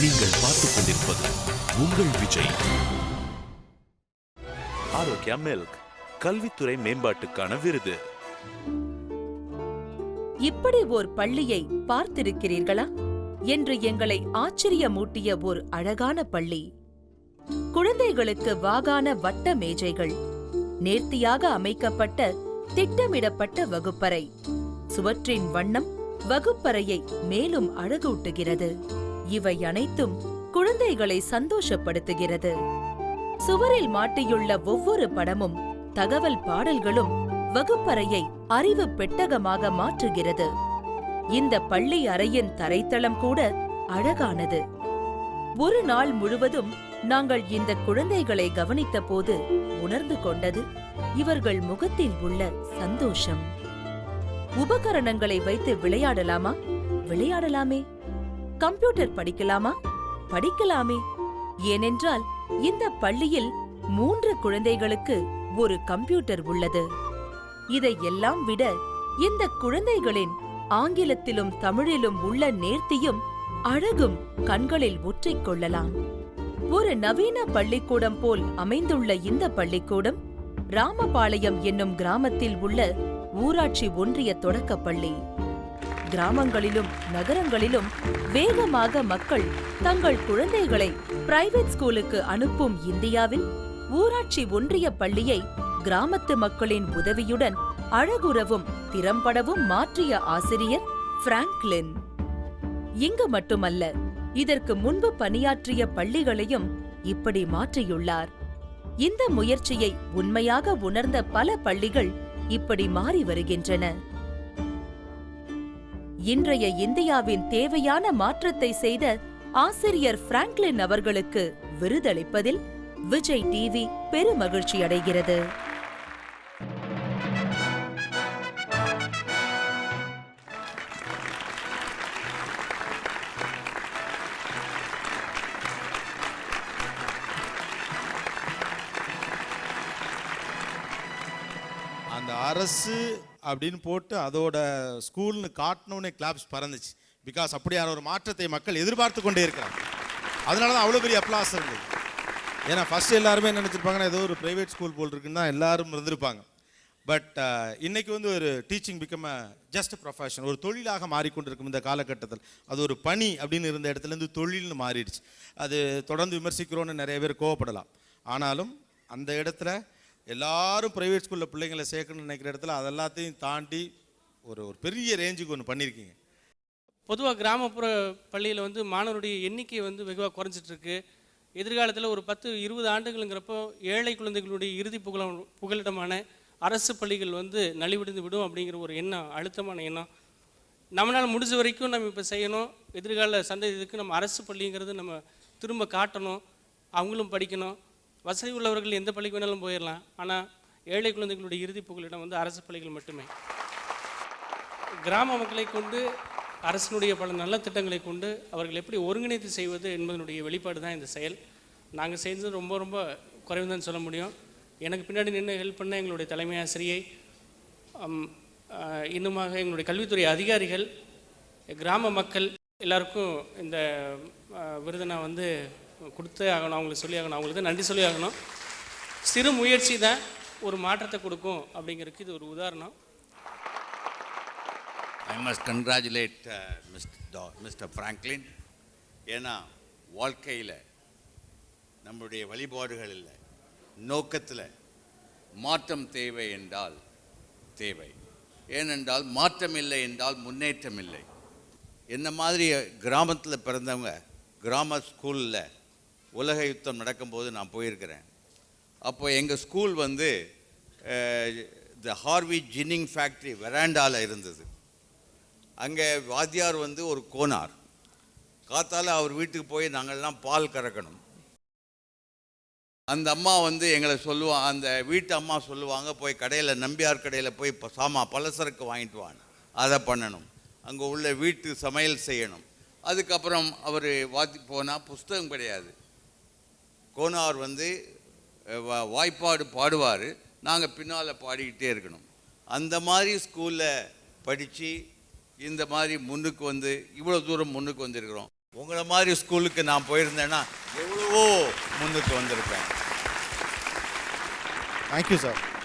நீங்கள் பார்த்துக் கொண்டிருப்பது உங்கள் விஜய். ஆரோக்கியா மில்க் கல்வித்துறை மேம்பாட்டுக்கான விருது. இப்படி ஓர் பள்ளியை பார்த்திருக்கிறீர்களா? என்று எங்களை ஆச்சரியமூட்டிய ஓர் அழகான பள்ளி. குழந்தைகளுக்கு வாகான வட்ட மேஜைகள் நேர்த்தியாக அமைக்கப்பட்ட திட்டமிடப்பட்ட வகுப்பறை. சுவற்றின் வண்ணம் வகுப்பறையை மேலும் அழகூட்டுகிறது. இவை அனைத்தும் குழந்தைகளை சந்தோஷப்படுத்துகிறது. சுவரில் மாட்டியுள்ள ஒவ்வொரு படமும் தகவல் பாடல்களும் வகுப்பறையை அறிவு பெட்டகமாக மாற்றுகிறது. இந்த பள்ளி அறையின் தரைத்தளம் கூட அழகானது. ஒரு நாள் முழுவதும் நாங்கள் இந்த குழந்தைகளை கவனித்தபோது உணர்ந்து கொண்டது இவர்கள் முகத்தில் உள்ள சந்தோஷம். உபகரணங்களை வைத்து விளையாடலாமா? விளையாடலாமே. கம்ப்யூட்டர் படிக்கலாமா? படிக்கலாமே. ஏனென்றால் இந்த பள்ளியில் மூன்று குழந்தைகளுக்கு ஒரு கம்ப்யூட்டர் உள்ளது. இதையெல்லாம் விட இந்த குழந்தைகளின் ஆங்கிலத்திலும் தமிழிலும் உள்ள நேர்த்தியும் அழகும் கண்களில் ஒற்றிக் கொள்ளலாம். ஒரு நவீன பள்ளிக்கூடம் போல் அமைந்துள்ள இந்த பள்ளிக்கூடம் ராமபாளையம் என்னும் கிராமத்தில் உள்ள ஊராட்சி ஒன்றிய தொடக்கப் பள்ளி கிராமங்களிலும் நகரங்களிலும் வேகமாக மக்கள் தங்கள் குழந்தைகளை பிரைவேட் ஸ்கூலுக்கு அனுப்பும் இந்தியாவில் ஊராட்சி ஒன்றிய பள்ளியை கிராமத்து மக்களின் உதவியுடன் அழகுறவும் திறம்படவும் மாற்றிய ஆசிரியர் பிராங்க்லின் இங்கு மட்டுமல்ல இதற்கு முன்பு பணியாற்றிய பள்ளிகளையும் இப்படி மாற்றியுள்ளார். இந்த முயற்சியை உண்மையாக உணர்ந்த பல பள்ளிகள் இப்படி மாறி வருகின்றன. இன்றைய இந்தியாவின் தேவையான மாற்றத்தை செய்த ஆசிரியர் பிராங்க்லின் அவர்களுக்கு விருதளிப்பதில் விஜய் டிவி பெருமகிழ்ச்சி அடைகிறது. அந்த அரசு அப்படின்னு போட்டு அதோட ஸ்கூல்னு காட்டணுன்னே கிளாப்ஸ் பறந்துச்சு. பிகாஸ் அப்படியான ஒரு மாற்றத்தை மக்கள் எதிர்பார்த்து கொண்டே இருக்கிறாங்க. அதனால தான் அவ்வளோ பெரிய அப்ளாஸ் இருந்தது. ஏன்னா ஃபஸ்ட்டு எல்லாருமே என்ன நினச்சிருப்பாங்கன்னா ஏதோ ஒரு ப்ரைவேட் ஸ்கூல் போல் இருக்குன்னு தான் எல்லாரும் இருந்திருப்பாங்க. பட் uh, இன்றைக்கி வந்து ஒரு டீச்சிங் பிகம் ஜஸ்ட் ப்ரொஃபஷன் ஒரு தொழிலாக மாறிக்கொண்டிருக்கும் இந்த காலகட்டத்தில். அது ஒரு பணி அப்படின்னு இருந்த இடத்துலேருந்து தொழில்னு மாறிடுச்சு. அது தொடர்ந்து விமர்சிக்கிறோன்னு நிறைய பேர் கோவப்படலாம். ஆனாலும் அந்த இடத்துல எல்லாரும் ப்ரைவேட் ஸ்கூலில் பிள்ளைங்களை சேர்க்கணும்னு நினைக்கிற இடத்துல அதெல்லாத்தையும் தாண்டி ஒரு ஒரு பெரிய ரேஞ்சுக்கு ஒன்று பண்ணியிருக்கீங்க. பொதுவாக கிராமப்புற பள்ளியில் வந்து மாணவருடைய எண்ணிக்கை வந்து வெகுவாக குறைஞ்சிட்ருக்கு. எதிர்காலத்தில் ஒரு பத்து இருபது ஆண்டுகளுங்கிறப்போ ஏழை குழந்தைகளுடைய இறுதி புகழ புகலிடமான அரசு பள்ளிகள் வந்து நலிவடைந்து விடும் அப்படிங்கிற ஒரு எண்ணம் அழுத்தமான எண்ணம். நம்மளால் முடிஞ்ச வரைக்கும் நம்ம இப்போ செய்யணும். எதிர்கால சந்ததிக்கு நம்ம அரசு பள்ளிங்கிறது நம்ம திரும்ப காட்டணும். அவங்களும் படிக்கணும். வசதி உள்ளவர்கள் எந்த பள்ளிக்கு வேணாலும் போயிடலாம். ஆனால் ஏழை குழந்தைகளுடைய இறுதி புகலிடம் வந்து அரசு பள்ளிகள் மட்டுமே. கிராம மக்களை கொண்டு அரசினுடைய பல நல்ல திட்டங்களை கொண்டு அவர்கள் எப்படி ஒருங்கிணைத்து செய்வது என்பதனுடைய வெளிப்பாடு தான் இந்த செயல். நாங்கள் செஞ்சது ரொம்ப ரொம்ப குறைவு தான் சொல்ல முடியும். எனக்கு பின்னாடி நின்று ஹெல்ப் பண்ண எங்களுடைய தலைமை ஆசிரியை இன்னுமாக எங்களுடைய கல்வித்துறை அதிகாரிகள் கிராம மக்கள் எல்லாருக்கும் இந்த விருதை நான் வந்து கொடுத்தே ஆகணும் அவங்களுக்கு சொல்லி ஆகணும் அவங்களுக்கு நன்றி சொல்லி ஆகணும். சிறு முயற்சி தான் ஒரு மாற்றத்தை கொடுக்கும் அப்படிங்கிறதுக்கு இது ஒரு உதாரணம். I must congratulate mister mister Franklin ஏன்னா வாழ்க்கையில் நம்முடைய வழிபாடுகளில் நோக்கத்தில் மாற்றம் தேவை என்றால் தேவை. ஏனென்றால் மாற்றம் இல்லை என்றால் முன்னேற்றம் இல்லை. என்ன மாதிரி கிராமத்தில் பிறந்தவங்க கிராம ஸ்கூலில் உலக யுத்தம் நடக்கும்போது நான் போயிருக்கிறேன். அப்போ எங்கள் ஸ்கூல் வந்து த ஹார்வி ஜின்னிங் ஃபேக்ட்ரி வெராண்டாவில் இருந்தது. அங்கே வாத்தியார் வந்து ஒரு கோனார். காத்தால் அவர் வீட்டுக்கு போய் நாங்கள்லாம் பால் கறக்கணும். அந்த அம்மா வந்து எங்களை சொல்லுவான் அந்த வீட்டு அம்மா சொல்லுவாங்க போய் கடையில் நம்பியார் கடையில் போய் சாமா பலசரக்கு வாங்கிட்டு வாங்க அதை பண்ணணும். அங்கே உள்ள வீட்டு சமையல் செய்யணும். அதுக்கப்புறம் அவர் வாத்தி போனால் புஸ்தகம் கிடையாது. கோனார் வந்து வா- வாய்ப்பாடு பாடுவார். நாங்கள் பின்னால் பாடிக்கிட்டே இருக்கணும். அந்த மாதிரி ஸ்கூலில் படித்து இந்த மாதிரி முன்னுக்கு வந்து இவ்வளோ தூரம் முன்னுக்கு வந்திருக்கிறோம். உங்களை மாதிரி ஸ்கூலுக்கு நான் போயிருந்தேன்னா எவ்வளவோ முன்னுக்கு வந்திருப்பேன். Thank you sir